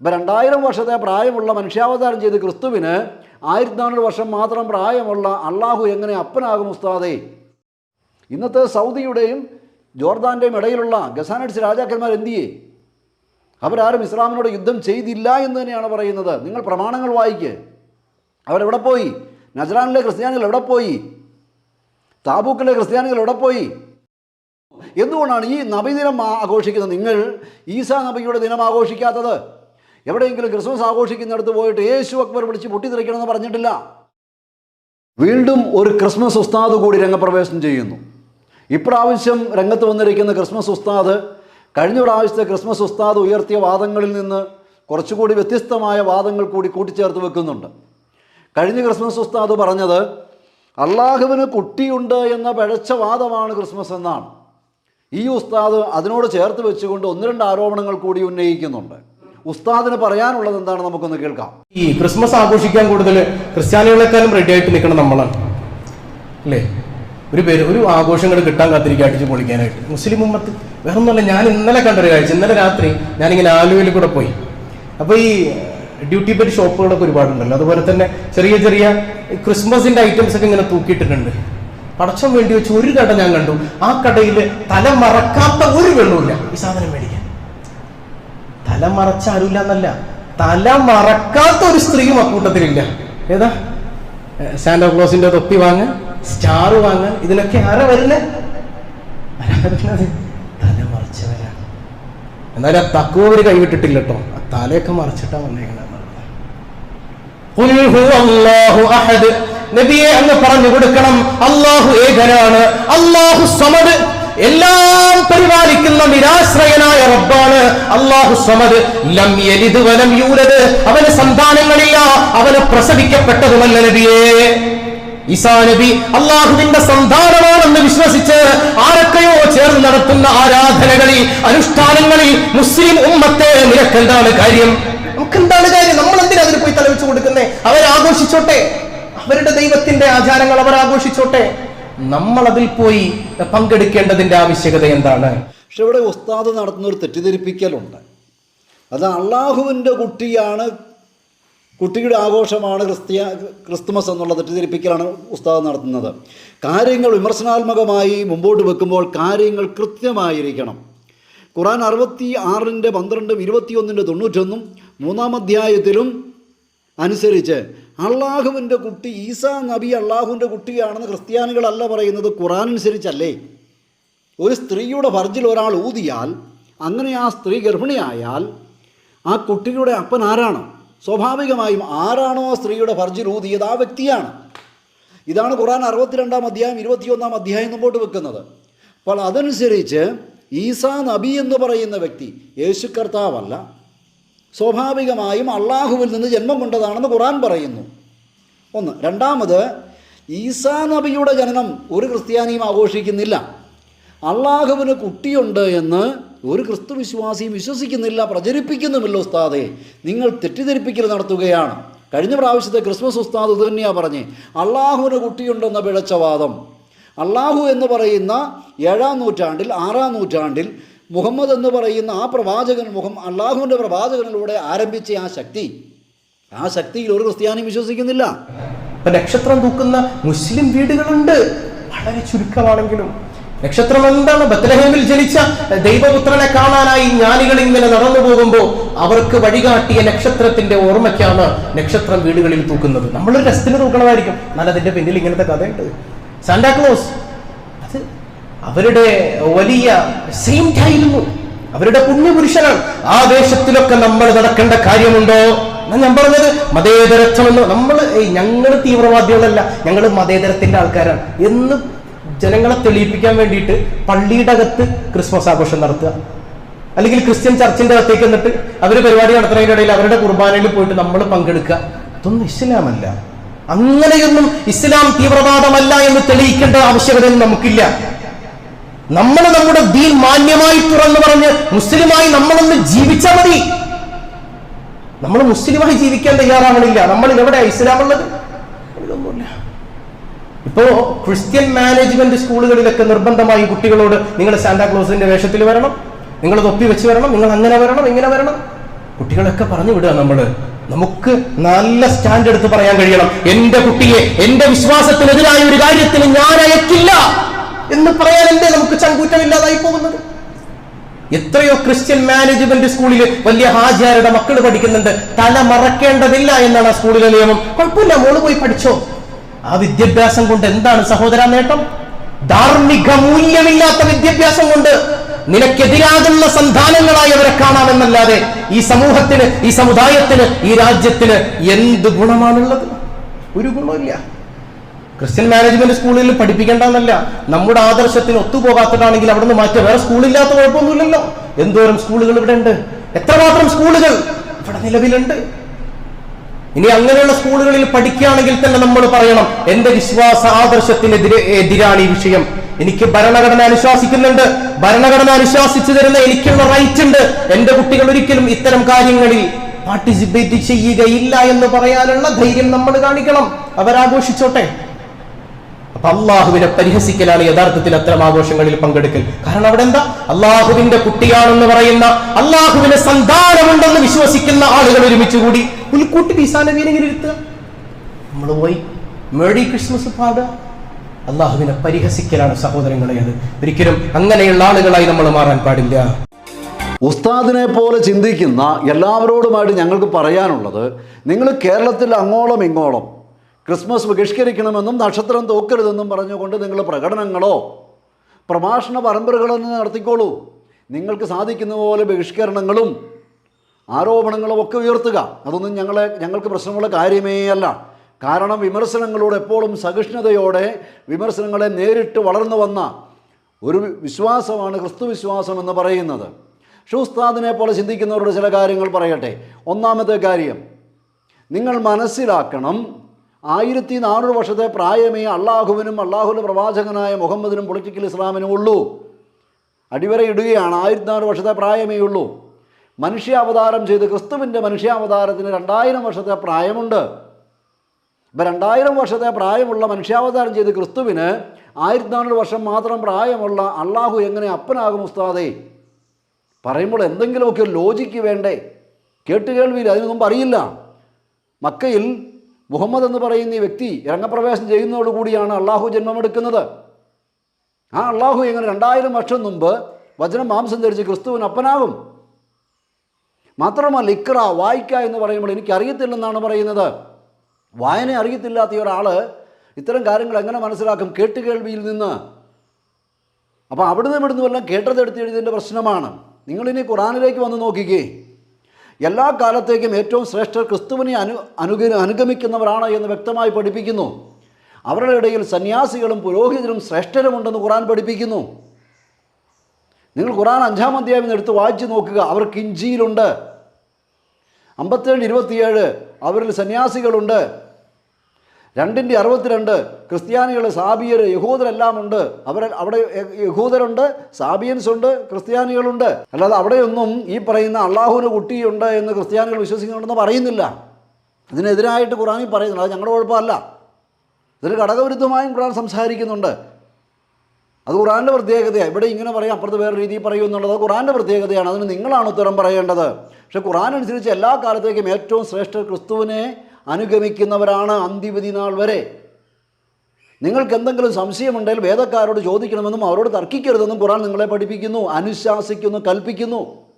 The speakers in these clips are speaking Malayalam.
ഇപ്പം രണ്ടായിരം വർഷത്തെ പ്രായമുള്ള മനുഷ്യാവതാരം ചെയ്ത് ക്രിസ്തുവിന് ആയിരത്തി നാനൂറ് വർഷം മാത്രം പ്രായമുള്ള അള്ളാഹു എങ്ങനെ അപ്പനാകും ഉസ്താദേ? ഇന്നത്തെ സൗദിയുടെയും ജോർദാന്റെയും ഇടയിലുള്ള ഗസാനഡ്സ് രാജാക്കന്മാർ എന്തിയെ അവരാരും ഇസ്ലാമിനോട് യുദ്ധം ചെയ്തില്ല എന്ന് തന്നെയാണ് പറയുന്നത്. നിങ്ങൾ പ്രമാണങ്ങൾ വായിക്ക്. അവരെവിടെ പോയി? നജറാനിലെ ക്രിസ്ത്യാനികൾ എവിടെ പോയി? താബൂക്കിലെ ക്രിസ്ത്യാനികൾ എവിടെ പോയി? എന്തുകൊണ്ടാണ് ഈ നബിദിനം ആഘോഷിക്കുന്നത്? നിങ്ങൾ ഈസാ നബിയുടെ ദിനം ആഘോഷിക്കാത്തത്? എവിടെയെങ്കിലും ക്രിസ്മസ് ആഘോഷിക്കുന്നിടത്ത് പോയിട്ട് യേശു അക്ബർ വിളിച്ച് പൊട്ടിത്തെറിക്കണമെന്ന് പറഞ്ഞിട്ടില്ല. വീണ്ടും ഒരു ക്രിസ്മസ് ഉസ്താദ് കൂടി രംഗപ്രവേശനം ചെയ്യുന്നു. ഇപ്രാവശ്യം രംഗത്ത് വന്നിരിക്കുന്ന ക്രിസ്മസ് ഉസ്താദ് കഴിഞ്ഞ പ്രാവശ്യത്തെ ക്രിസ്മസ് ഉസ്താദ് ഉയർത്തിയ വാദങ്ങളിൽ നിന്ന് കുറച്ചുകൂടി വ്യത്യസ്തമായ വാദങ്ങൾ കൂടി കൂട്ടിച്ചേർത്ത് വെക്കുന്നുണ്ട്. കഴിഞ്ഞ ക്രിസ്മസ് ഉസ്താദ് പറഞ്ഞത് അള്ളാഹുവിന് കുട്ടിയുണ്ട് എന്ന പഴച്ച വാദമാണ് ക്രിസ്മസ് എന്നാണ്. ഈ ഉസ്താദ് അതിനോട് ചേർത്ത് വെച്ചുകൊണ്ട് ഒന്ന് രണ്ട് ആരോപണങ്ങൾ കൂടി ഉന്നയിക്കുന്നുണ്ട്. ഉസ്താദിന് പറയാനുള്ളത് എന്താണ് നമുക്കൊന്ന് കേൾക്കാം. ഈ ക്രിസ്മസ് ആഘോഷിക്കാൻ കൂടുതൽ ക്രിസ്ത്യാനികളെക്കാളും റെഡി ആയിട്ട് നിൽക്കണം നമ്മളാണ്. അല്ലേ? ഒരു പേര് ഒരു ആഘോഷങ്ങൾ കിട്ടാൻ കാത്തിരിക്കുക അടിച്ച് പൊളിക്കാനായിട്ട്. മുസ്ലിം ഉമ്മത്ത് വേറെ ഒന്നുമല്ല ഞാൻ ഇന്നലെ കണ്ടൊരു കാഴ്ച. ഇന്നലെ രാത്രി ഞാനിങ്ങനെ ആലുവയിൽ കൂടെ പോയി. അപ്പോൾ ഈ ഡ്യൂട്ടി പേര് ഷോപ്പുകളൊക്കെ ഒരുപാടുണ്ടല്ലോ. അതുപോലെ തന്നെ ചെറിയ ചെറിയ ക്രിസ്മസിന്റെ ഐറ്റംസ് ഒക്കെ ഇങ്ങനെ തൂക്കിയിട്ടിട്ടുണ്ട്. പടച്ചം വേണ്ടി വെച്ച് ഒരു കട ഞാൻ കണ്ടു. ആ കടയിൽ തല മറക്കാത്ത ഒരു വെള്ളമില്ല ഈ സാധനം മേടിക്കാൻ. തല മറച്ച ആരുമില്ല എന്നല്ല. തല മറക്കാത്ത ഒരു സ്ത്രീയും അക്കൂട്ടത്തിലില്ല. ഏതാ? സാന്റോ ക്ലോസിന്റെ തൊപ്പി വാങ്ങ് സ്റ്റാർ വാങ്ങ് ഇതിലൊക്കെ ആരാ വരുന്നത്? തല മറച്ചവരാണ് എന്നാലും ആ തക്കുവ ഒരു കൈവിട്ടിട്ടില്ല കേട്ടോ ആ തലയൊക്കെ മറച്ചിട്ടാ വന്നേക്കണെന്നുള്ളത് നബിയെ അങ്ങ് പറഞ്ഞു കൊടുക്കണം. അള്ളാഹു ഏകനാണ്. അള്ളാഹു സമദ്. എല്ലാം പരിപാലിക്കുന്ന നിരാശ്രയനായ റബ്ബാണ്. അള്ളാഹു സമദ് ലം യലിദ് വലം യൂലദ്. അവന് സന്താനങ്ങളില്ല. അവന് പ്രസവിക്കപ്പെട്ടതുമല്ല നബിയേ. ഈസാ നബി അള്ളാഹുവിന്റെ സന്താനമാണെന്ന് വിശ്വസിച്ച് ആരൊക്കെയോ ചേർന്ന് നടത്തുന്ന ആരാധനകളിൽ അനുഷ്ഠാനങ്ങളിൽ മുസ്ലിം ഉമ്മത്തെ നിനക്കെന്താണ് കാര്യം? നമുക്കെന്താണ് കാര്യം? നമ്മൾ എന്തിനാ അതിന് പോയി തലവെച്ച് കൊടുക്കുന്നേ? അവരാഘോഷിച്ചോട്ടെ. അവരുടെ ദൈവത്തിന്റെ ആചാരങ്ങൾ അവർ ആഘോഷിച്ചോട്ടെ. നമ്മൾ അതിൽ പോയി പങ്കെടുക്കേണ്ടതിന്റെ ആവശ്യകത എന്താണ്? പക്ഷെ ഇവിടെ ഉസ്താദ് നടത്തുന്ന ഒരു തെറ്റിദ്ധരിപ്പിക്കലുണ്ട്. അത് അള്ളാഹുവിന്റെ കുട്ടിയാണ് കുട്ടിയുടെ ആഘോഷമാണ് ക്രിസ്ത്യ ക്രിസ്തുമസ് എന്നുള്ള തെറ്റിദ്ധരിപ്പിക്കലാണ് ഉസ്താദ് നടത്തുന്നത്. കാര്യങ്ങൾ വിമർശനാത്മകമായി മുമ്പോട്ട് വെക്കുമ്പോൾ കാര്യങ്ങൾ കൃത്യമായിരിക്കണം. ഖുറാൻ അറുപത്തി ആറിന്റെ പന്ത്രണ്ടും ഇരുപത്തിയൊന്നിന്റെ തൊണ്ണൂറ്റൊന്നും മൂന്നാം അധ്യായത്തിലും അനുസരിച്ച് അള്ളാഹുവിന്റെ കുട്ടി ഈസാ നബി അള്ളാഹുവിന്റെ കുട്ടിയാണെന്ന് ക്രിസ്ത്യാനികളല്ല പറയുന്നത് ഖുറാൻ അനുസരിച്ചല്ലേ ഒരു സ്ത്രീയുടെ ഫർജിൽ ഒരാൾ ഊതിയാൽ അങ്ങനെ ആ സ്ത്രീ ഗർഭിണിയായാൽ ആ കുട്ടിയുടെ അപ്പൻ ആരാണ്? സ്വാഭാവികമായും ആരാണോ ആ സ്ത്രീയുടെ ഫർജിൽ ഊതിയത്? ആ വ്യക്തിയാണ്. ഇതാണ് ഖുറാൻ അറുപത്തിരണ്ടാം അധ്യായം ഇരുപത്തിയൊന്നാം അധ്യായം മുമ്പോട്ട് വെക്കുന്നത്. അപ്പോൾ അതനുസരിച്ച് ഈസാ നബി എന്ന് പറയുന്ന വ്യക്തി യേശു കർത്താവല്ല സ്വാഭാവികമായും അള്ളാഹുവിൽ നിന്ന് ജന്മം കൊണ്ടതാണെന്ന് ഖുറാൻ പറയുന്നു. ഒന്ന്. രണ്ടാമത് ഈസാ നബിയുടെ ജനനം ഒരു ക്രിസ്ത്യാനിയും ആഘോഷിക്കുന്നില്ല. അള്ളാഹുവിന് കുട്ടിയുണ്ട് എന്ന് ഒരു ക്രിസ്തു വിശ്വാസിയും വിശ്വസിക്കുന്നില്ല പ്രചരിപ്പിക്കുന്നുമില്ല ഉസ്താദെ. നിങ്ങൾ തെറ്റിദ്ധരിപ്പിക്കൽ നടത്തുകയാണ്. കഴിഞ്ഞ പ്രാവശ്യത്തെ ക്രിസ്മസ് ഉസ്താദ് ഇത് തന്നെയാണ് പറഞ്ഞ്. അള്ളാഹുവിന് കുട്ടിയുണ്ടെന്ന പിഴച്ച വാദം. അള്ളാഹു എന്ന് പറയുന്ന ഏഴാം നൂറ്റാണ്ടിൽ ആറാം നൂറ്റാണ്ടിൽ മുഹമ്മദ് എന്ന് പറയുന്ന ആ പ്രവാചകൻ മുഖം അള്ളാഹുവിന്റെ പ്രവാചകനിലൂടെ ആരംഭിച്ച ആ ശക്തി. ആ ശക്തിയിൽ ഒരു ക്രിസ്ത്യാനി വിശ്വസിക്കുന്നില്ല. നക്ഷത്രം തൂക്കുന്ന മുസ്ലിം വീടുകളുണ്ട്. വളരെ ചുരുക്കമാണെങ്കിലും. നക്ഷത്രം എന്താണ്? ബത്തലഹേമിൽ ജനിച്ച ദൈവപുത്രനെ കാണാനായി ജ്ഞാനികൾ ഇങ്ങനെ നടന്നു പോകുമ്പോൾ അവർക്ക് വഴികാട്ടിയ നക്ഷത്രത്തിന്റെ ഓർമ്മയ്ക്കാണ് നക്ഷത്രം വീടുകളിൽ തൂക്കുന്നത്. നമ്മളൊരു രസത്തിന് തൂക്കണമായിരിക്കും. എന്നാൽ അതിന്റെ പിന്നിൽ ഇങ്ങനത്തെ കഥയുണ്ട്. സാന്റാക്ലോസ് അവരുടെ വലിയ സെയിന്റ് ആയിരുന്നു അവരുടെ പുണ്യപുരുഷനാണ്. ആ ദേശത്തിലൊക്കെ നമ്മൾ നടക്കേണ്ട കാര്യമുണ്ടോ? ഞാൻ പറഞ്ഞത് മതേതരത്വം എന്ന് നമ്മൾ ഞങ്ങൾ തീവ്രവാദികളല്ല. ഞങ്ങൾ മതേതരത്തിന്റെ ആൾക്കാരാണ്. എന്ന് ജനങ്ങളെ തെളിയിപ്പിക്കാൻ വേണ്ടിയിട്ട് പള്ളിയുടെ അകത്ത് ക്രിസ്മസ് ആഘോഷം നടത്തുക. അല്ലെങ്കിൽ ക്രിസ്ത്യൻ ചർച്ചിന്റെ അകത്തേക്ക് എന്നിട്ട് അവർ പരിപാടി നടത്തുന്നതിന്റെ ഇടയിൽ അവരുടെ കുർബാനയിൽ പോയിട്ട് നമ്മൾ പങ്കെടുക്കുക. ഇതൊന്നും ഇസ്ലാമല്ല. അങ്ങനെയൊന്നും ഇസ്ലാം തീവ്രവാദമല്ല എന്ന് തെളിയിക്കേണ്ട ആവശ്യകതയൊന്നും നമുക്കില്ല. നമ്മൾ നമ്മുടെ ദീൻ മാന്യമായി തുറന്നു പറഞ്ഞ് മുസ്ലിമായി നമ്മളൊന്ന് ജീവിച്ചാൽ മതി. നമ്മൾ മുസ്ലിമായി ജീവിക്കാൻ തയ്യാറാവണില്ല നമ്മൾ എവിടെ ഇസ്ലാം ഉള്ളത് ഇതൊന്നുമില്ല. ഇപ്പോ ക്രിസ്ത്യൻ മാനേജ്മെന്റ് സ്കൂളുകളിലൊക്കെ നിർബന്ധമായി കുട്ടികളോട് നിങ്ങൾ സാന്താക്ലോസിന്റെ വേഷത്തിൽ വരണം നിങ്ങൾ തൊപ്പി വെച്ച് വരണം നിങ്ങൾ അങ്ങനെ വരണം ഇങ്ങനെ വരണം. കുട്ടികളൊക്കെ പറഞ്ഞു വിടുക നമ്മൾ നമുക്ക് നല്ല സ്റ്റാൻഡ് എടുത്ത് പറയാൻ കഴിയണം. എന്റെ കുട്ടിയെ എന്റെ വിശ്വാസത്തിനെതിരായ ഒരു കാര്യത്തിന് ഞാൻ അയക്കില്ല. എന്ന് പറയാൻ എന്തേ നമുക്ക് ചങ്കൂറ്റമില്ലാതായി പോകുന്നത്? എത്രയോ ക്രിസ്ത്യൻ മാനേജ്മെന്റ് സ്കൂളിൽ വലിയ ഹാജിയാരുടെ മക്കൾ പഠിക്കുന്നുണ്ട്. തല മറക്കേണ്ടതില്ല എന്നാണ് ആ സ്കൂളിലെ നിയമം. കുഴപ്പമില്ല മോൾ പോയി പഠിച്ചോ. ആ വിദ്യാഭ്യാസം കൊണ്ട് എന്താണ് സഹോദര നേട്ടം? ധാർമ്മിക മൂല്യമില്ലാത്ത വിദ്യാഭ്യാസം കൊണ്ട് നിനക്കെതിരാകുന്ന സന്താനങ്ങളായി അവരെ കാണാമെന്നല്ലാതെ ഈ സമൂഹത്തിന് ഈ സമുദായത്തിന് ഈ രാജ്യത്തിന് എന്ത് ഗുണമാണുള്ളത്? ഒരു ഗുണമില്ല ക്രിസ്ത്യൻ മാനേജ്മെന്റ് സ്കൂളിൽ പഠിപ്പിക്കേണ്ടെന്നല്ല നമ്മുടെ ആദർശത്തിന് ഒത്തുപോകാത്തതാണെങ്കിൽ അവിടെ നിന്ന് മാറ്റുക വേറെ സ്കൂളില്ലാത്ത കുഴപ്പമൊന്നുമില്ലല്ലോ. എന്തോരം സ്കൂളുകൾ ഇവിടെ ഉണ്ട്? എത്രമാത്രം സ്കൂളുകൾ ഇവിടെ നിലവിലുണ്ട്? ഇനി അങ്ങനെയുള്ള സ്കൂളുകളിൽ പഠിക്കുകയാണെങ്കിൽ തന്നെ നമ്മൾ പറയണം എന്റെ വിശ്വാസ ആദർശത്തിനെതിരെ എതിരാണ് ഈ വിഷയം. എനിക്ക് ഭരണഘടന അനുശാസിക്കുന്നുണ്ട്. ഭരണഘടന അനുശാസിച്ചു തരുന്ന എനിക്കുള്ള റൈറ്റ് ഉണ്ട്. എന്റെ കുട്ടികൾ ഒരിക്കലും ഇത്തരം കാര്യങ്ങളിൽ പാർട്ടിസിപ്പേറ്റ് ചെയ്യുകയില്ല എന്ന് പറയാനുള്ള ധൈര്യം നമ്മൾ കാണിക്കണം. അവരാഘോഷിച്ചോട്ടെ. അപ്പൊ അള്ളാഹുവിനെ പരിഹസിക്കലാണ് യഥാർത്ഥത്തിൽ അത്തരം ആഘോഷങ്ങളിൽ പങ്കെടുക്കൽ. കാരണം അവിടെ എന്താ അള്ളാഹുവിന്റെ കുട്ടിയാണെന്ന് പറയുന്ന അള്ളാഹുവിന് സന്താനമുണ്ടെന്ന് വിശ്വസിക്കുന്ന ആളുകൾ ഒരുമിച്ച് കൂടി പുൽക്കൂട്ടി ഇങ്ങനെ ഇരുത്തുക? നമ്മൾ പോയി മേഡി ക്രിസ്മസ് പാടുക അള്ളാഹുവിനെ പരിഹസിക്കലാണ് സഹോദരങ്ങളെ അത്. ഒരിക്കലും അങ്ങനെയുള്ള ആളുകളായി നമ്മൾ മാറാൻ പാടില്ല. ഉസ്താദിനെ പോലെ ചിന്തിക്കുന്ന എല്ലാവരോടുമായിട്ട് ഞങ്ങൾക്ക് പറയാനുള്ളത് നിങ്ങൾ കേരളത്തിൽ അങ്ങോളം ഇങ്ങോളം ക്രിസ്മസ് ബഹിഷ്കരിക്കണമെന്നും നക്ഷത്രം തോക്കരുതെന്നും പറഞ്ഞുകൊണ്ട് നിങ്ങൾ പ്രകടനങ്ങളോ പ്രഭാഷണ പരമ്പരകളോ ഒന്ന് നടത്തിക്കോളൂ. നിങ്ങൾക്ക് സാധിക്കുന്ന പോലെ ബഹിഷ്കരണങ്ങളും ആരോപണങ്ങളും ഒക്കെ ഉയർത്തുക. അതൊന്നും ഞങ്ങളെ ഞങ്ങൾക്ക് പ്രശ്നമുള്ള കാര്യമേ അല്ല. കാരണം വിമർശനങ്ങളോട് എപ്പോഴും സഹിഷ്ണുതയോടെ വിമർശനങ്ങളെ നേരിട്ട് വളർന്നു വന്ന ഒരു വിശ്വാസമാണ് ക്രിസ്തു വിശ്വാസം എന്ന് പറയുന്നത്. ഷൂസ്താദിനെ പോലെ ചിന്തിക്കുന്നവരുടെ ചില കാര്യങ്ങൾ പറയട്ടെ. ഒന്നാമത്തെ കാര്യം നിങ്ങൾ മനസ്സിലാക്കണം ആയിരത്തി നാനൂറ് വർഷത്തെ പ്രായമേ അള്ളാഹുവിനും അള്ളാഹുവിന്റെ പ്രവാചകനായ മുഹമ്മദിനും പൊളിറ്റിക്കൽ ഇസ്ലാമിനും ഉള്ളൂ. അടിവര ഇടുകയാണ്. ആയിരത്തി നാനൂറ് വർഷത്തെ പ്രായമേ ഉള്ളൂ. മനുഷ്യാവതാരം ചെയ്ത് ക്രിസ്തുവിന്റെ മനുഷ്യാവതാരത്തിന് രണ്ടായിരം വർഷത്തെ പ്രായമുണ്ട്. ഇപ്പം രണ്ടായിരം വർഷത്തെ പ്രായമുള്ള മനുഷ്യാവതാരം ചെയ്ത് ക്രിസ്തുവിന് ആയിരത്തി നാനൂറ് വർഷം മാത്രം പ്രായമുള്ള അള്ളാഹു എങ്ങനെ അപ്പനാകും ഉസ്താദേ? പറയുമ്പോൾ എന്തെങ്കിലുമൊക്കെ ലോജിക്ക് വേണ്ടേ? കേട്ടുകേൾവിയിൽ അതിനൊന്നും അറിയില്ല. മക്കയിൽ മുഹമ്മദ് എന്ന് പറയുന്ന ഈ വ്യക്തി രംഗപ്രവേശം ചെയ്യുന്നതോടുകൂടിയാണ് അള്ളാഹു ജന്മമെടുക്കുന്നത്. ആ അള്ളാഹു എങ്ങനെ രണ്ടായിരം വർഷം മുമ്പ് വചനം മാംസം ധരിച്ച് ക്രിസ്തുവിന് അപ്പനാകും. മാത്രമല്ല ഇക്ര വായിക്ക എന്ന് പറയുമ്പോൾ എനിക്കറിയത്തില്ലെന്നാണ് പറയുന്നത്. വായന അറിയത്തില്ലാത്ത ഒരാൾ ഇത്തരം കാര്യങ്ങൾ എങ്ങനെ മനസ്സിലാക്കും കേട്ടുകേൾവിയിൽ നിന്ന്. അപ്പോൾ അവിടുന്ന് ഇവിടുന്ന് വല്ലതും കേട്ടതെടുത്ത് എഴുതിയതിന്റെ പ്രശ്നമാണ്. നിങ്ങളിനി ഖുറാനിലേക്ക് വന്ന് നോക്കിക്കേ. എല്ലാ കാലത്തേക്കും ഏറ്റവും ശ്രേഷ്ഠർ ക്രിസ്തുവിനെ അനു അനുഗ അനുഗമിക്കുന്നവരാണ് എന്ന് വ്യക്തമായി പഠിപ്പിക്കുന്നു. അവരുടെ ഇടയിൽ സന്യാസികളും പുരോഹിതരും ശ്രേഷ്ഠരുമുണ്ടെന്ന് ഖുറാൻ പഠിപ്പിക്കുന്നു. നിങ്ങൾ ഖുറാൻ അഞ്ചാം അധ്യായം എടുത്ത് വായിച്ചു നോക്കുക. അവർക്ക് ഇഞ്ചിയിലുണ്ട്. അമ്പത്തേഴ് ഇരുപത്തിയേഴ് അവരിൽ സന്യാസികളുണ്ട്. രണ്ടിന്റെ അറുപത്തിരണ്ട് ക്രിസ്ത്യാനികൾ സാബിയർ യഹൂദരെല്ലാം ഉണ്ട് അവർ അവിടെ യഹൂദരുണ്ട് സാബിയൻസ് ഉണ്ട് ക്രിസ്ത്യാനികളുണ്ട്. അല്ലാതെ അവിടെയൊന്നും ഈ പറയുന്ന അള്ളാഹുവിന് കുട്ടിയുണ്ട് എന്ന് ക്രിസ്ത്യാനികൾ വിശ്വസിക്കുന്നുണ്ടെന്ന് പറയുന്നില്ല. ഇതിനെതിരായിട്ട് ഖുറാനിൽ പറയുന്നുണ്ട്. അത് ഞങ്ങളുടെ കുഴപ്പമല്ല. ഇതിന് ഘടകവിരുദ്ധമായും ഖുറാൻ സംസാരിക്കുന്നുണ്ട്. അത് ഖുറാന്റെ പ്രത്യേകതയാണ്. ഇവിടെ ഇങ്ങനെ പറയാം അപ്പുറത്ത് വേറെ രീതിയിൽ പറയൂ എന്നുള്ളത് ഖുറാന്റെ പ്രത്യേകതയാണ്. അതിന് നിങ്ങളാണ് ഉത്തരം പറയേണ്ടത്. പക്ഷേ ഖുറാൻ അനുസരിച്ച് എല്ലാ കാലത്തേക്കും ഏറ്റവും ശ്രേഷ്ഠ ക്രിസ്തുവിനെ അനുഗമിക്കുന്നവരാണ് അന്തിവിധി നാൾ വരെ. നിങ്ങൾക്ക് എന്തെങ്കിലും സംശയമുണ്ടെങ്കിൽ വേദക്കാരോട് ചോദിക്കണമെന്നും അവരോട് തർക്കിക്കരുതെന്നും ഖുറാൻ നിങ്ങളെ പഠിപ്പിക്കുന്നു അനുശാസിക്കുന്നു കൽപ്പിക്കുന്നു.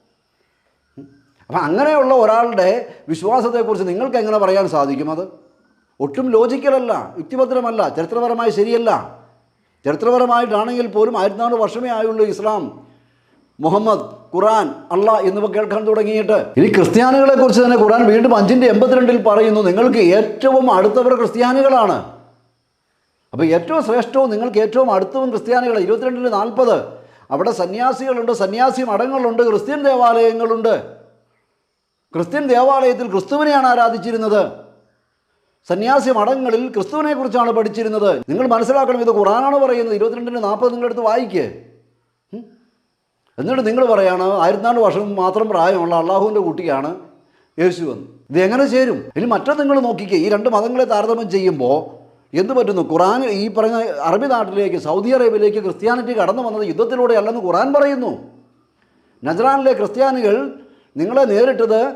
അപ്പം അങ്ങനെയുള്ള ഒരാളുടെ വിശ്വാസത്തെക്കുറിച്ച് നിങ്ങൾക്ക് എങ്ങനെ പറയാൻ സാധിക്കും അത്? ഒട്ടും ലോജിക്കലല്ല യുക്തിഭദ്രമല്ല ചരിത്രപരമായി ശരിയല്ല. ചരിത്രപരമായിട്ടാണെങ്കിൽ പോലും ആയിരത്തി നാനൂറ് വർഷമേ ആയുള്ളൂ ഇസ്ലാം. മുഹമ്മദ് ഖുറാൻ അള്ള എന്നിവ കേൾക്കാൻ തുടങ്ങിയിട്ട്. ഇനി ക്രിസ്ത്യാനികളെ കുറിച്ച് തന്നെ ഖുറാൻ വീണ്ടും അഞ്ചിന്റെ എൺപത്തിരണ്ടിൽ പറയുന്നു നിങ്ങൾക്ക് ഏറ്റവും അടുത്തവർ ക്രിസ്ത്യാനികളാണ്. അപ്പോൾ ഏറ്റവും ശ്രേഷ്ഠവും നിങ്ങൾക്ക് ഏറ്റവും അടുത്തവും ക്രിസ്ത്യാനികൾ ഇരുപത്തിരണ്ടിന് നാൽപ്പത്. അവിടെ സന്യാസികളുണ്ട് സന്യാസി മഠങ്ങളുണ്ട് ക്രിസ്ത്യൻ ദേവാലയങ്ങളുണ്ട്. ക്രിസ്ത്യൻ ദേവാലയത്തിൽ ക്രിസ്തുവിനെയാണ് ആരാധിച്ചിരുന്നത്. സന്യാസി മഠങ്ങളിൽ ക്രിസ്തുവിനെ കുറിച്ചാണ് പഠിച്ചിരുന്നത്. നിങ്ങൾ മനസ്സിലാക്കണം ഇത് ഖുറാനാണ് പറയുന്നത്. ഇരുപത്തിരണ്ടിന് നാൽപ്പത് നിങ്ങളെടുത്ത് വായിക്കേ? എന്നിട്ട് നിങ്ങൾ പറയാണ് ആയിരത്തിനാല് വർഷം മാത്രം പ്രായമുള്ള അള്ളാഹുവിന്റെ കുട്ടിയാണ് യേശു എന്ന്. ഇത് എങ്ങനെ ചേരും? ഇനി മറ്റേ നിങ്ങൾ നോക്കിക്കേ ഈ രണ്ട് മതങ്ങളെ താരതമ്യം ചെയ്യുമ്പോൾ എന്ത് പറ്റുന്നു? ഖുറാൻ ഈ പറഞ്ഞ അറബി നാട്ടിലേക്ക് സൗദി അറേബ്യയിലേക്ക് ക്രിസ്ത്യാനിറ്റി കടന്നു വന്നത് യുദ്ധത്തിലൂടെ അല്ലെന്ന് ഖുറാൻ പറയുന്നു. നജറാനിലെ ക്രിസ്ത്യാനികൾ നിങ്ങളെ നേരിട്ടത്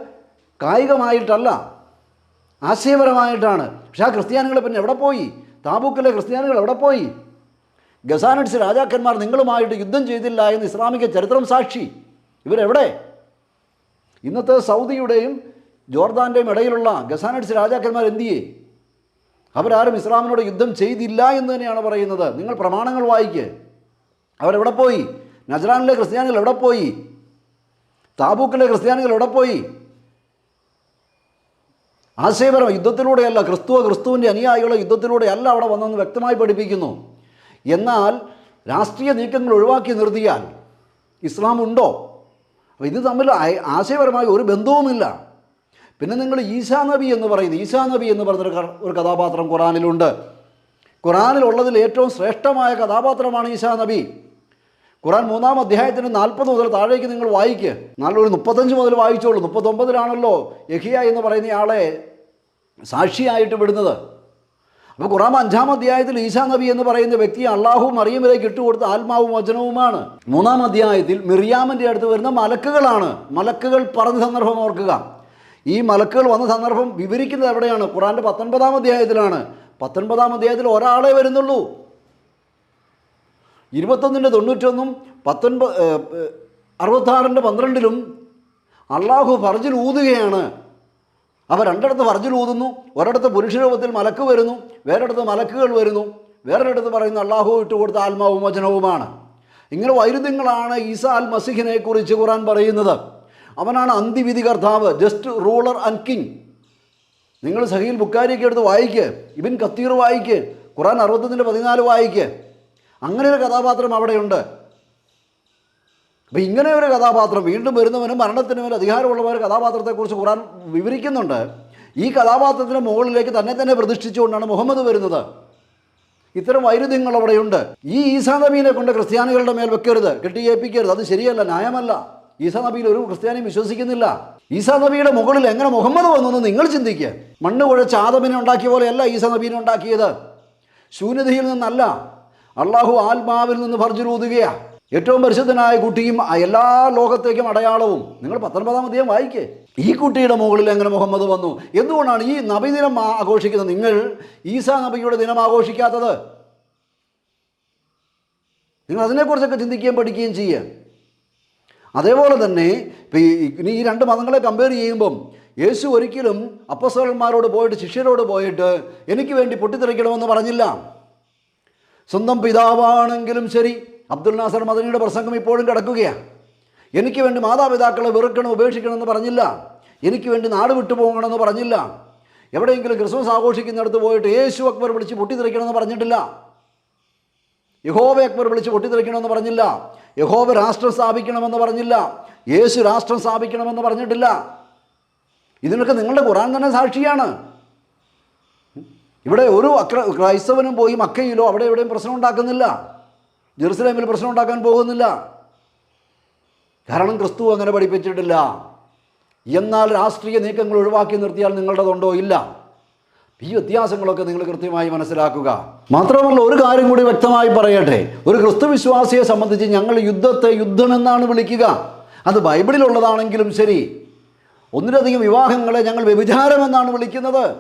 കായികമായിട്ടല്ല ആശയപരമായിട്ടാണ്. പക്ഷേ ആ ക്രിസ്ത്യാനികളെ പിന്നെ എവിടെ പോയി? താബൂക്കിലെ ക്രിസ്ത്യാനികൾ എവിടെ പോയി? ഗസാനഡ്സ് രാജാക്കന്മാർ നിങ്ങളുമായിട്ട് യുദ്ധം ചെയ്തില്ല എന്ന് ഇസ്ലാമിക ചരിത്രം സാക്ഷി. ഇവരെവിടെ? ഇന്നത്തെ സൗദിയുടെയും ജോർദാന്റെയും ഇടയിലുള്ള ഗസാനഡ്സ് രാജാക്കന്മാർ എന്ത് ചെയ്യേ അവരാരും ഇസ്ലാമിനോട് യുദ്ധം ചെയ്തില്ല എന്ന് തന്നെയാണ് പറയുന്നത്. നിങ്ങൾ പ്രമാണങ്ങൾ വായിക്ക്. അവരെവിടെ പോയി? നജറാനിലെ ക്രിസ്ത്യാനികൾ എവിടെ പോയി? താബൂക്കിലെ ക്രിസ്ത്യാനികൾ എവിടെ പോയി? ആശയപരം യുദ്ധത്തിലൂടെയല്ല ക്രിസ്തുവ ക്രിസ്തുവിന്റെ അനുയായികളോ യുദ്ധത്തിലൂടെയല്ല അവിടെ വന്നെന്ന് വ്യക്തമായി പഠിപ്പിക്കുന്നു. എന്നാൽ രാഷ്ട്രീയ നീക്കങ്ങൾ ഒഴിവാക്കി നിർത്തിയാൽ ഇസ്ലാം ഉണ്ടോ? അപ്പോൾ ഇത് തമ്മിൽ ആശയപരമായ ഒരു ബന്ധവുമില്ല. പിന്നെ നിങ്ങൾ ഈശാ നബി എന്ന് പറയുന്നത് ഈശാ നബി എന്ന് പറഞ്ഞൊരു ഒരു കഥാപാത്രം ഖുറാനിലുണ്ട്. ഖുറാനിലുള്ളതിൽ ഏറ്റവും ശ്രേഷ്ഠമായ കഥാപാത്രമാണ് ഈശാ നബി. ഖുറാൻ മൂന്നാം അധ്യായത്തിന് നാൽപ്പത് മുതൽ താഴേക്ക് നിങ്ങൾ വായിക്കുക നാലൊരു മുപ്പത്തഞ്ച് മുതൽ വായിച്ചോളൂ. മുപ്പത്തൊമ്പതിലാണല്ലോ യഹിയ എന്ന് പറയുന്ന ആളെ സാക്ഷിയായിട്ട് വിടുന്നത്. അപ്പോൾ ഖുറാൻ അഞ്ചാം അധ്യായത്തിൽ ഈശാ നബി എന്ന് പറയുന്ന വ്യക്തി അള്ളാഹു മറിയമിലേക്ക് ഇട്ടുകൊടുത്ത ആത്മാവും വചനവുമാണ്. മൂന്നാം അധ്യായത്തിൽ മിറിയാമിന്റെ അടുത്ത് വരുന്ന മലക്കുകളാണ്. മലക്കുകൾ പറഞ്ഞ സന്ദർഭം ഓർക്കുക. ഈ മലക്കുകൾ വന്ന സന്ദർഭം വിവരിക്കുന്നത് എവിടെയാണ്? ഖുറാന്റെ പത്തൊൻപതാം അധ്യായത്തിലാണ്. പത്തൊൻപതാം അധ്യായത്തിൽ ഒരാളെ വരുന്നുള്ളൂ. ഇരുപത്തൊന്നിന്റെ തൊണ്ണൂറ്റൊന്നും പത്തൊൻപത് അറുപത്താറിന്റെ പന്ത്രണ്ടിലും അള്ളാഹു ഫർജിൽ ഊതുകയാണ്. അവ രണ്ടിടത്ത് ഫർജിൽ ഊതുന്നു ഒരിടത്ത് പുരുഷരൂപത്തിൽ മലക്ക് വരുന്നു വേറൊരിടത്ത് മലക്കുകൾ വരുന്നു. വേറൊരിടത്ത് പറയുന്ന അള്ളാഹു ഇട്ട് കൊടുത്ത ആത്മാവും വചനവുമാണ്. ഇങ്ങനെ വൈരുദ്ധ്യങ്ങളാണ് ഈസ അൽ മസിഹിനെ കുറിച്ച് ഖുറാൻ പറയുന്നത്. അവനാണ് അന്തിവിധി കർത്താവ് ജസ്റ്റ് റൂളർ ആൻഡ് കിങ് നിങ്ങൾ സഹീൽ ബുക്കാരിയൊക്കെ എടുത്ത് വായിക്ക് ഇബിൻ കത്തീർ വായിക്ക് ഖുറാൻ അറുപത്തൊന്നിന്റെ പതിനാല് വായിക്ക്. അങ്ങനെ ഒരു കഥാപാത്രം അവിടെയുണ്ട്. അപ്പം ഇങ്ങനെ ഒരു കഥാപാത്രം വീണ്ടും വരുന്നവനും മരണത്തിന് മേൽ അധികാരമുള്ളവർ ഒരു കഥാപാത്രത്തെക്കുറിച്ച് ഖുറാൻ വിവരിക്കുന്നുണ്ട്. ഈ കഥാപാത്രത്തിന് മുകളിലേക്ക് തന്നെ തന്നെ പ്രതിഷ്ഠിച്ചുകൊണ്ടാണ് മുഹമ്മദ് വരുന്നത്. ഇത്തരം വൈരുദ്ധ്യങ്ങൾ അവിടെയുണ്ട്. ഈ ഈസാ നബീനെ കൊണ്ട് ക്രിസ്ത്യാനികളുടെ മേൽ വെക്കരുത്. കെട്ടിയേൽപ്പിക്കരുത്. അത് ശരിയല്ല ന്യായമല്ല. ഈസാ നബിയിൽ ഒരു ക്രിസ്ത്യാനിയും വിശ്വസിക്കുന്നില്ല. ഈസാ നബിയുടെ മുകളിൽ എങ്ങനെ മുഹമ്മദ് വന്നു എന്ന് നിങ്ങൾ ചിന്തിക്കുക മണ്ണ് കുഴച്ച് ആദമിനെ ഉണ്ടാക്കിയ പോലെയല്ല ഈസാ നബീനെ ഉണ്ടാക്കിയത്. ശൂന്യതയിൽ നിന്നല്ല. അള്ളാഹു ആത്മാവിൽ നിന്ന് ഭർജുരൂതുകയാ ഏറ്റവും പരിശുദ്ധനായ കുട്ടിയും എല്ലാ ലോകത്തേക്കും അടയാളവും. നിങ്ങൾ പത്തൊൻപതാം അധ്യായം വായിക്കേ. ഈ കുട്ടിയുടെ മുകളിൽ എങ്ങനെ മുഹമ്മദ് വന്നു? എന്തുകൊണ്ടാണ് ഈ നബിദിനം ദിനം ആഘോഷിക്കുന്നത്? നിങ്ങൾ ഈസാ നബിയുടെ ദിനം ആഘോഷിക്കാത്തത്? നിങ്ങൾ അതിനെക്കുറിച്ചൊക്കെ ചിന്തിക്കുകയും പഠിക്കുകയും ചെയ്യുക. അതേപോലെ തന്നെ ഇനി ഈ രണ്ട് മതങ്ങളെ കമ്പയർ ചെയ്യുമ്പം യേശു ഒരിക്കലും അപ്പസ്വലന്മാരോട് പോയിട്ട് ശിഷ്യരോട് പോയിട്ട് എനിക്ക് വേണ്ടി പൊട്ടിത്തെറിക്കണമെന്ന് പറഞ്ഞില്ല. സ്വന്തം പിതാവാണെങ്കിലും ശരി അബ്ദുൽ നാസർ മദനിയുടെ പ്രസംഗം ഇപ്പോഴും കിടക്കുകയാണ്. എനിക്ക് വേണ്ടി മാതാപിതാക്കളെ വെറുക്കണം ഉപേക്ഷിക്കണമെന്ന് പറഞ്ഞില്ല. എനിക്ക് വേണ്ടി നാട് വിട്ടുപോകണമെന്ന് പറഞ്ഞില്ല. എവിടെയെങ്കിലും ക്രിസ്മസ് ആഘോഷിക്കുന്നിടത്ത് പോയിട്ട് യേശു അക്ബർ വിളിച്ച് പൊട്ടിത്തെറിക്കണമെന്ന് പറഞ്ഞിട്ടില്ല. യഹോബ അക്ബർ വിളിച്ച് പൊട്ടിത്തെറിക്കണമെന്ന് പറഞ്ഞില്ല. യഹോബ രാഷ്ട്രം സ്ഥാപിക്കണമെന്ന് പറഞ്ഞില്ല. യേശു രാഷ്ട്രം സ്ഥാപിക്കണമെന്ന് പറഞ്ഞിട്ടില്ല. ഇതിനൊക്കെ നിങ്ങളുടെ ഖുറാൻ തന്നെ സാക്ഷിയാണ്. ഇവിടെ ഒരു അക്ര ക്രൈസ്തവനും പോയി മക്കയിലോ അവിടെ എവിടെയും പ്രശ്നം ഉണ്ടാക്കുന്നില്ല. ജെറുസലേമിൽ പ്രശ്നം ഉണ്ടാക്കാൻ പോകുന്നില്ല. കാരണം ക്രിസ്തു അങ്ങനെ പഠിപ്പിച്ചിട്ടില്ല. എന്നാൽ രാഷ്ട്രീയ നീക്കങ്ങൾ ഒഴിവാക്കി നിർത്തിയാൽ നിങ്ങളുടേതുണ്ടോ? ഇല്ല. ഈ വ്യത്യാസങ്ങളൊക്കെ നിങ്ങൾ കൃത്യമായി മനസ്സിലാക്കുക. മാത്രമല്ല ഒരു കാര്യം കൂടി വ്യക്തമായി പറയട്ടെ. ഒരു ക്രിസ്തു വിശ്വാസിയെ സംബന്ധിച്ച് ഞങ്ങൾ യുദ്ധത്തെ യുദ്ധമെന്നാണ് വിളിക്കുക. അത് ബൈബിളിലുള്ളതാണെങ്കിലും ശരി. ഒന്നിലധികം വിവാഹങ്ങളെ ഞങ്ങൾ വ്യഭിചാരമെന്നാണ് വിളിക്കുന്നത്.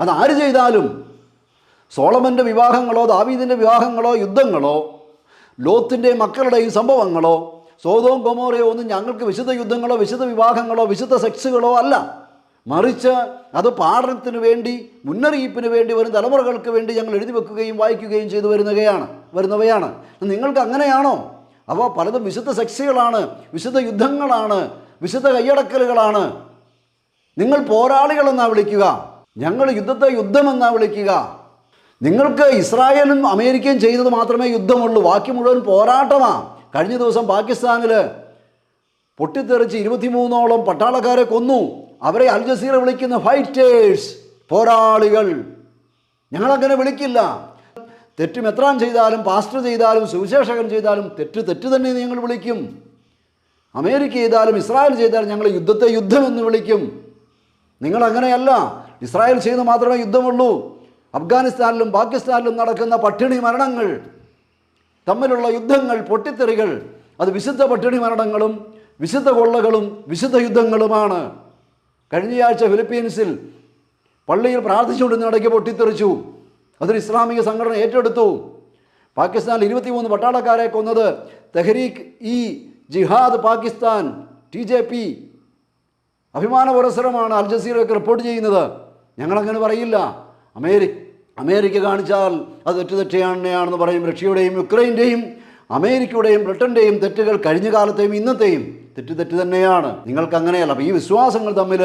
അത് ആര് ചെയ്താലും സോളമന്റെ വിവാഹങ്ങളോ ദാവീദിന്റെ വിവാഹങ്ങളോ യുദ്ധങ്ങളോ ലോത്തിന്റെ മക്കളുടെയും സംഭവങ്ങളോ സോതോം കൊമോറയോ ഒന്നും ഞങ്ങൾക്ക് വിശുദ്ധ യുദ്ധങ്ങളോ വിശുദ്ധ വിവാഹങ്ങളോ വിശുദ്ധ സെക്സുകളോ അല്ല. മറിച്ച് അത് പാഠനത്തിന് വേണ്ടി മുന്നറിയിപ്പിന് വേണ്ടി വരും തലമുറകൾക്ക് വേണ്ടി ഞങ്ങൾ എഴുതി വെക്കുകയും വായിക്കുകയും ചെയ്തു വരുന്നവയാണ് വരുന്നവയാണ്. നിങ്ങൾക്ക് അങ്ങനെയാണോ? അപ്പോൾ പലതും വിശുദ്ധ സെക്സുകളാണ് വിശുദ്ധ യുദ്ധങ്ങളാണ് വിശുദ്ധ കൈയടക്കലുകളാണ്. നിങ്ങൾ പോരാളികളെന്നാ വിളിക്കുക. ഞങ്ങൾ യുദ്ധത്തെ യുദ്ധമെന്നാ വിളിക്കുക. നിങ്ങൾക്ക് ഇസ്രായേലും അമേരിക്കയും ചെയ്തത് മാത്രമേ യുദ്ധമുള്ളൂ. ബാക്കി മുഴുവൻ പോരാട്ടമാണ് കഴിഞ്ഞ ദിവസം പാകിസ്ഥാനിൽ പൊട്ടിത്തെറിച്ച് ഇരുപത്തിമൂന്നോളം പട്ടാളക്കാരെ കൊന്നു. അവരെ അൽ ജസീറ വിളിക്കുന്ന ഫൈറ്റേഴ്സ് പോരാളികൾ. ഞങ്ങളങ്ങനെ വിളിക്കില്ല. തെറ്റ് മെത്രാൻ ചെയ്താലും പാസ്റ്റർ ചെയ്താലും സുവിശേഷകൻ ചെയ്താലും തെറ്റ് തെറ്റ് തന്നെ ഞങ്ങൾ വിളിക്കും. അമേരിക്ക ചെയ്താലും ഇസ്രായേൽ ചെയ്താലും ഞങ്ങൾ യുദ്ധത്തെ യുദ്ധമെന്ന് വിളിക്കും. നിങ്ങളങ്ങനെയല്ല. ഇസ്രായേൽ ചെയ്യുന്ന മാത്രമേ യുദ്ധമുള്ളൂ. അഫ്ഗാനിസ്ഥാനിലും പാകിസ്ഥാനിലും നടക്കുന്ന പട്ടിണി മരണങ്ങൾ തമ്മിലുള്ള യുദ്ധങ്ങൾ പൊട്ടിത്തെറികൾ അത് വിശുദ്ധ പട്ടിണി മരണങ്ങളും വിശുദ്ധ കൊള്ളകളും വിശുദ്ധ യുദ്ധങ്ങളുമാണ്. കഴിഞ്ഞയാഴ്ച ഫിലിപ്പീൻസിൽ പള്ളിയിൽ പ്രാർത്ഥിച്ചുകൊണ്ടിരുന്ന ഇടയ്ക്ക് പൊട്ടിത്തെറിച്ചു. അതൊരു ഇസ്ലാമിക സംഘടന ഏറ്റെടുത്തു. പാകിസ്ഥാനിൽ ഇരുപത്തിമൂന്ന് പട്ടാളക്കാരെ കൊന്നത് Tehreek e Jihad Pakistan T J P. അഭിമാന പുരസരമാണ് അൽ ജസീറയൊക്കെ റിപ്പോർട്ട് ചെയ്യുന്നത്. ഞങ്ങളങ്ങനെ പറയില്ല. അമേരിക്ക അമേരിക്ക കാണിച്ചാൽ അത് തെറ്റ് തെറ്റയാണെന്ന് പറയും റഷ്യയുടെയും യുക്രൈന്റെയും അമേരിക്കയുടെയും ബ്രിട്ടന്റെയും തെറ്റുകൾ കഴിഞ്ഞ കാലത്തെയും ഇന്നത്തെയും തെറ്റ് തെറ്റ് തന്നെയാണ്. നിങ്ങൾക്ക് അങ്ങനെയല്ല അപ്പോൾ ഈ വിശ്വാസങ്ങൾ തമ്മിൽ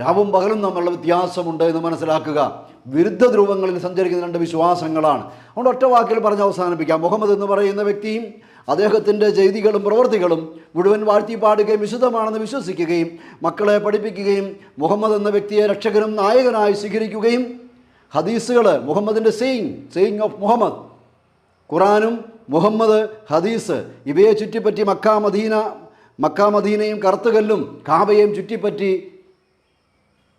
രാവും പകലും തമ്മിലുള്ള വ്യത്യാസമുണ്ട് എന്ന് മനസ്സിലാക്കുക. വിരുദ്ധ ധ്രുവങ്ങളിൽ സഞ്ചരിക്കുന്ന രണ്ട് വിശ്വാസങ്ങളാണ്. അതുകൊണ്ട് ഒറ്റ വാക്കിൽ പറഞ്ഞ് അവസാനിപ്പിക്കാം. മുഹമ്മദ് എന്ന് പറയുന്ന വ്യക്തിയും അദ്ദേഹത്തിന്റെ ചെയ്തികളും പ്രവൃത്തികളും മുഴുവൻ വാഴ്ത്തി പാടുകയും വിശുദ്ധമാണെന്ന് വിശ്വസിക്കുകയും മക്കളെ പഠിപ്പിക്കുകയും മുഹമ്മദ് എന്ന വ്യക്തിയെ രക്ഷകനും നായകനായി സ്വീകരിക്കുകയും ഹദീസുകൾ മുഹമ്മദിന്റെ സെയിങ് സെയിങ് ഓഫ് മുഹമ്മദ്. ഖുറാനും മുഹമ്മദ് ഹദീസ്. ഇവയെ ചുറ്റിപ്പറ്റി മക്കാ മദീന മക്ക മദീനയും കറുത്തുകല്ലും കാബയും ചുറ്റിപ്പറ്റി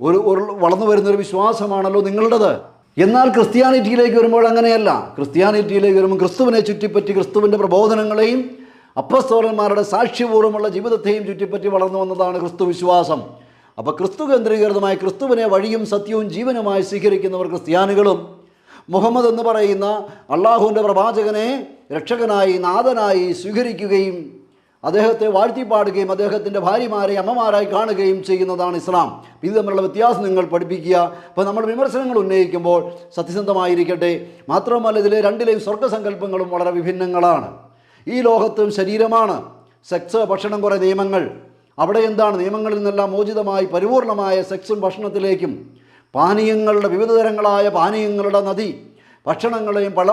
ഒരു വളർന്നു വരുന്നൊരു വിശ്വാസമാണല്ലോ നിങ്ങളുടേത്. എന്നാൽ ക്രിസ്ത്യാനിറ്റിയിലേക്ക് വരുമ്പോൾ അങ്ങനെയല്ല. ക്രിസ്ത്യാനിറ്റിയിലേക്ക് വരുമ്പോൾ ക്രിസ്തുവിനെ ചുറ്റിപ്പറ്റി ക്രിസ്തുവിന്റെ പ്രബോധനങ്ങളെയും അപ്പസ്തോലന്മാരുടെ സാക്ഷ്യപൂർവമുള്ള ജീവിതത്തെയും ചുറ്റിപ്പറ്റി വളർന്നു വന്നതാണ് ക്രിസ്തു വിശ്വാസം അപ്പോൾ ക്രിസ്തു കേന്ദ്രീകൃതമായ ക്രിസ്തുവിനെ വഴിയും സത്യവും ജീവനുമായി സ്വീകരിക്കുന്നവർ ക്രിസ്ത്യാനികളും മുഹമ്മദ് എന്ന് പറയുന്ന അള്ളാഹുവിന്റെ പ്രവാചകനെ രക്ഷകനായി നാഥനായി സ്വീകരിക്കുകയും അദ്ദേഹത്തെ വാഴ്ത്തിപ്പാടുകയും അദ്ദേഹത്തിന്റെ ഭാര്യമാരെ അമ്മമാരായി കാണുകയും ചെയ്യുന്നതാണ് ഇസ്ലാം. ഇത് തമ്മിലുള്ള വ്യത്യാസം നിങ്ങൾ പഠിപ്പിക്കുക. അപ്പോൾ നമ്മൾ വിമർശനങ്ങൾ ഉന്നയിക്കുമ്പോൾ സത്യസന്ധമായിരിക്കട്ടെ. മാത്രമല്ല ഇതിലെ രണ്ടിലെയും സ്വർഗസങ്കല്പങ്ങളും വളരെ വിഭിന്നങ്ങളാണ്. ഈ ലോകത്തും ശരീരമാണ്. സെക്സ് ഭക്ഷണം കുറേ നിയമങ്ങൾ. അവിടെ എന്താണ് നിയമങ്ങളിൽ നിന്നെല്ലാം മോചിതമായി പരിപൂർണമായ സെക്സും ഭക്ഷണത്തിലേക്കും പാനീയങ്ങളുടെ വിവിധ തരങ്ങളായ പാനീയങ്ങളുടെ നദി ഭക്ഷണങ്ങളെയും പല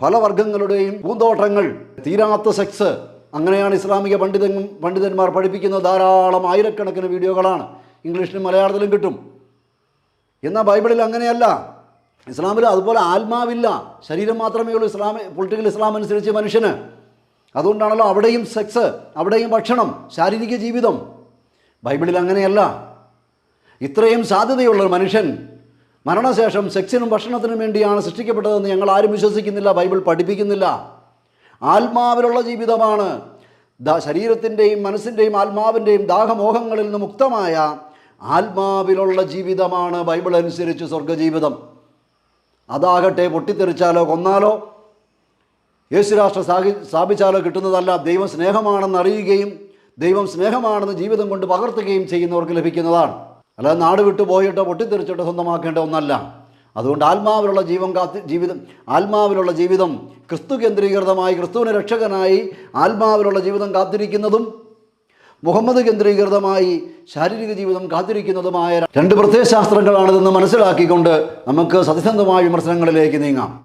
ഫലവർഗങ്ങളുടെയും പൂന്തോട്ടങ്ങൾ തീരാത്ത സെക്സ്. അങ്ങനെയാണ് ഇസ്ലാമിക പണ്ഡിതൻ പണ്ഡിതന്മാർ പഠിപ്പിക്കുന്ന ധാരാളം ആയിരക്കണക്കിന് വീഡിയോകളാണ്. ഇംഗ്ലീഷിലും മലയാളത്തിലും കിട്ടും. എന്നാൽ ബൈബിളിൽ അങ്ങനെയല്ല. ഇസ്ലാമിൽ അതുപോലെ ആത്മാവില്ല. ശരീരം മാത്രമേ ഉള്ളൂ ഇസ്ലാമി പൊളിറ്റിക്കൽ ഇസ്ലാം അനുസരിച്ച് മനുഷ്യന്. അതുകൊണ്ടാണല്ലോ അവിടെയും സെക്സ് അവിടെയും ഭക്ഷണം ശാരീരിക ജീവിതം. ബൈബിളിൽ അങ്ങനെയല്ല. ഇത്രയും സാധ്യതയുള്ള മനുഷ്യൻ മരണശേഷം സെക്സിനും ഭക്ഷണത്തിനും വേണ്ടിയാണ് സൃഷ്ടിക്കപ്പെട്ടതെന്ന് ഞങ്ങൾ ആരും വിശ്വസിക്കുന്നില്ല ബൈബിൾ പഠിപ്പിക്കുന്നില്ല. ആത്മാവിലുള്ള ജീവിതമാണ്. ശരീരത്തിന്റെയും മനസ്സിന്റെയും ആത്മാവിന്റെയും ദാഹമോഹങ്ങളിൽ നിന്ന് മുക്തമായ ആത്മാവിലുള്ള ജീവിതമാണ് ബൈബിൾ അനുസരിച്ച് സ്വർഗജീവിതം അതാകട്ടെ പൊട്ടിത്തെറിച്ചാലോ കൊന്നാലോ യേശുരാഷ്ട്ര സ്ഥാപി സ്ഥാപിച്ചാലോ കിട്ടുന്നതല്ല. ദൈവം സ്നേഹമാണെന്ന് അറിയുകയും ദൈവം സ്നേഹമാണെന്ന് ജീവിതം കൊണ്ട് പകർത്തുകയും ചെയ്യുന്നവർക്ക് ലഭിക്കുന്നതാണ്. അല്ലാതെ നാട് വിട്ടു പോയിട്ടോ പൊട്ടിത്തെറിച്ചിട്ടോ സ്വന്തമാക്കേണ്ട ഒന്നല്ല. അതുകൊണ്ട് ആത്മാവിലുള്ള ജീവൻ കാത്തി ജീവിതം ആത്മാവിലുള്ള ജീവിതം ക്രിസ്തു കേന്ദ്രീകൃതമായി ക്രിസ്തുവിന് രക്ഷകനായി ആത്മാവിലുള്ള ജീവിതം കാത്തിരിക്കുന്നതും മുഹമ്മദ് കേന്ദ്രീകൃതമായി ശാരീരിക ജീവിതം കാത്തിരിക്കുന്നതുമായ രണ്ട് പ്രത്യയശാസ്ത്രങ്ങളാണിതെന്ന് മനസ്സിലാക്കിക്കൊണ്ട് നമുക്ക് സത്യസന്ധമായ വിമർശനങ്ങളിലേക്ക് നീങ്ങാം.